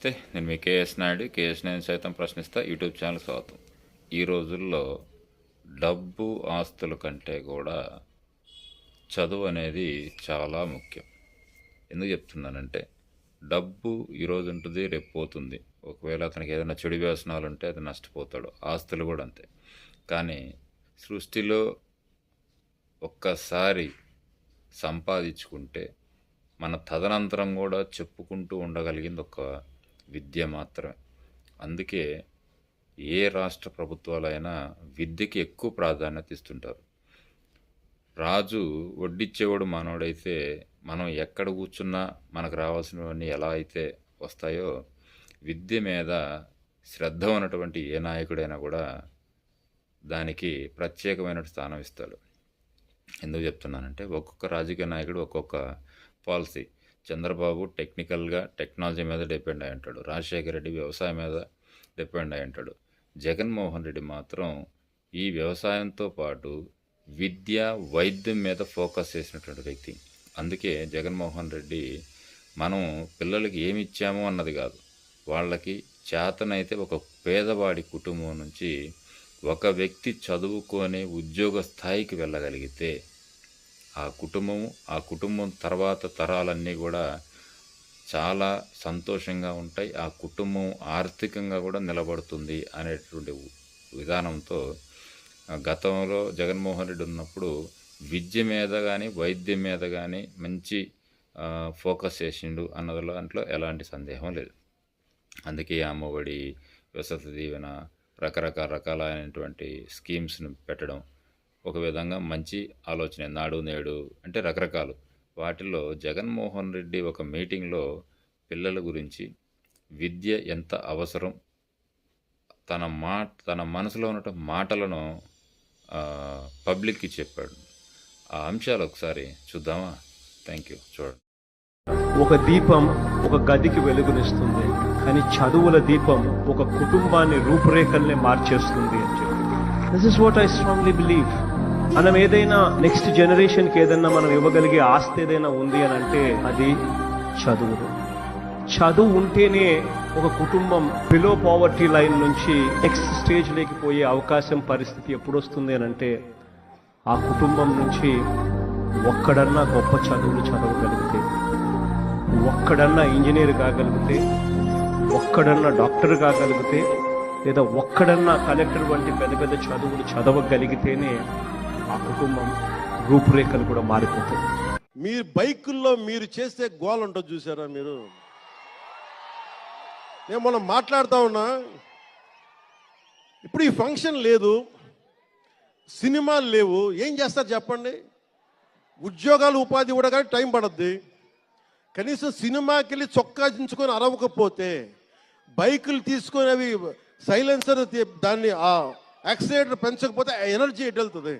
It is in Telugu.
నమస్తే నేను మీ K S Naidu. K S Naidu సైతం ప్రశ్నిస్తా యూట్యూబ్ ఛానల్ స్వాగతం. ఈ రోజుల్లో డబ్బు ఆస్తుల కంటే కూడా చదువు అనేది చాలా ముఖ్యం. ఎందుకు చెప్తున్నానంటే డబ్బు ఈరోజు ఉంటుంది రేపు పోతుంది. ఒకవేళ అతనికి ఏదైనా చెడు వ్యసనాలు ఉంటే అది నష్టపోతాడు. ఆస్తులు కూడా అంతే. కానీ సృష్టిలో ఒక్కసారి సంపాదించుకుంటే మన తదనంతరం కూడా చెప్పుకుంటూ ఉండగలిగింది ఒక విద్య మాత్రమే. అందుకే ఏ రాష్ట్ర ప్రభుత్వాలైనా విద్యకి ఎక్కువ ప్రాధాన్యత ఇస్తుంటారు. రాజు వడ్డిచ్చేవాడు మానవుడైతే మనం ఎక్కడ కూర్చున్నా మనకు రావాల్సినవన్నీ ఎలా అయితే వస్తాయో విద్య మీద శ్రద్ధ ఉన్నటువంటి ఏ నాయకుడైనా కూడా దానికి ప్రత్యేకమైన స్థానం ఇస్తాడు. ఎందుకు చెప్తున్నానంటే ఒక్కొక్క రాజకీయ నాయకుడు ఒక్కొక్క పాలసీ. చంద్రబాబు టెక్నికల్గా టెక్నాలజీ మీద డిపెండ్ అయి ఉంటాడు. రాజశేఖర రెడ్డి వ్యవసాయం మీద డిపెండ్ అయి ఉంటాడు. జగన్మోహన్ రెడ్డి మాత్రం ఈ వ్యవసాయంతో పాటు విద్య వైద్యం మీద ఫోకస్ చేసినటువంటి వ్యక్తి. అందుకే జగన్మోహన్ రెడ్డి మనం పిల్లలకి ఏమి ఇచ్చామో అన్నది కాదు. వాళ్ళకి చేతనైతే ఒక పేదవాడి కుటుంబం నుంచి ఒక వ్యక్తి చదువుకొని ఉద్యోగ స్థాయికి వెళ్ళగలిగితే ఆ కుటుంబము ఆ కుటుంబం తర్వాత తరాలన్నీ కూడా చాలా సంతోషంగా ఉంటాయి. ఆ కుటుంబం ఆర్థికంగా కూడా నిలబడుతుంది అనేటువంటి విధానంతో గతంలో జగన్మోహన్ రెడ్డి ఉన్నప్పుడు విద్య మీద కానీ వైద్యం మీద కానీ మంచి ఫోకస్ చేసిండు అన్న దాంట్లో ఎలాంటి సందేహం లేదు. అందుకే అమ్మఒడి వసతి దీవెన రకరకాల రకాలైనటువంటి స్కీమ్స్ను పెట్టడం ఒక విధంగా మంచి ఆలోచన నాడు నేడు అంటే రకరకాలు. వాటిలో జగన్మోహన్ రెడ్డి ఒక మీటింగ్లో పిల్లల గురించి విద్య ఎంత అవసరం? తన మాట తన మనసులో ఉన్న మాటలను పబ్లిక్కి చెప్పాడు. ఆ అంశాలు ఒకసారి చూద్దామా? Thank you. చూడండి. ఒక దీపం ఒక గదికి వెలుగునిస్తుంది కానీ చదువుల దీపం ఒక కుటుంబాన్ని రూపురేఖల్ని మార్చేస్తుంది అని this is what I strongly believe మనం ఏదైనా నెక్స్ట్ జనరేషన్కి ఏదైనా మనం ఇవ్వగలిగే ఆస్తి ఏదైనా ఉంది అని అంటే అది చదువు చదువు ఉంటేనే ఒక కుటుంబం బిలో పావర్టీ లైన్ నుంచి నెక్స్ట్ స్టేజ్లోకి పోయే అవకాశం పరిస్థితి ఎప్పుడు వస్తుంది అని అంటే ఆ కుటుంబం నుంచి ఒక్కడన్నా గొప్ప చదువులు చదవగలిగితే ఒక్కడన్నా ఇంజనీర్ కాగలిగితే ఒక్కడన్నా డాక్టర్ కాగలిగితే లేదా ఒక్కడన్నా కలెక్టర్ వంటి పెద్ద పెద్ద చదువులు చదవగలిగితేనే ఆ కుటుంబం రూపురేఖలు కూడా మారిపోతాయి. మీరు బైకుల్లో మీరు చేస్తే గోల్ ఉంటుంది చూసారా మీరు? నేను మనం మాట్లాడుతా ఉన్నా. ఇప్పుడు ఈ ఫంక్షన్ లేదు. సినిమాలు లేవు. ఏం చేస్తారు చెప్పండి? ఉద్యోగాలు ఉపాధి కూడా కానీ టైం పడద్ది. కనీసం సినిమాకి వెళ్ళి చొక్కా దించుకొని అరవకపోతే బైకులు తీసుకొని అవి సైలెన్సర్ దాన్ని ఆ యాక్సిలేటర్ పెంచకపోతే ఎనర్జీ ఎటు వెళ్తుంది?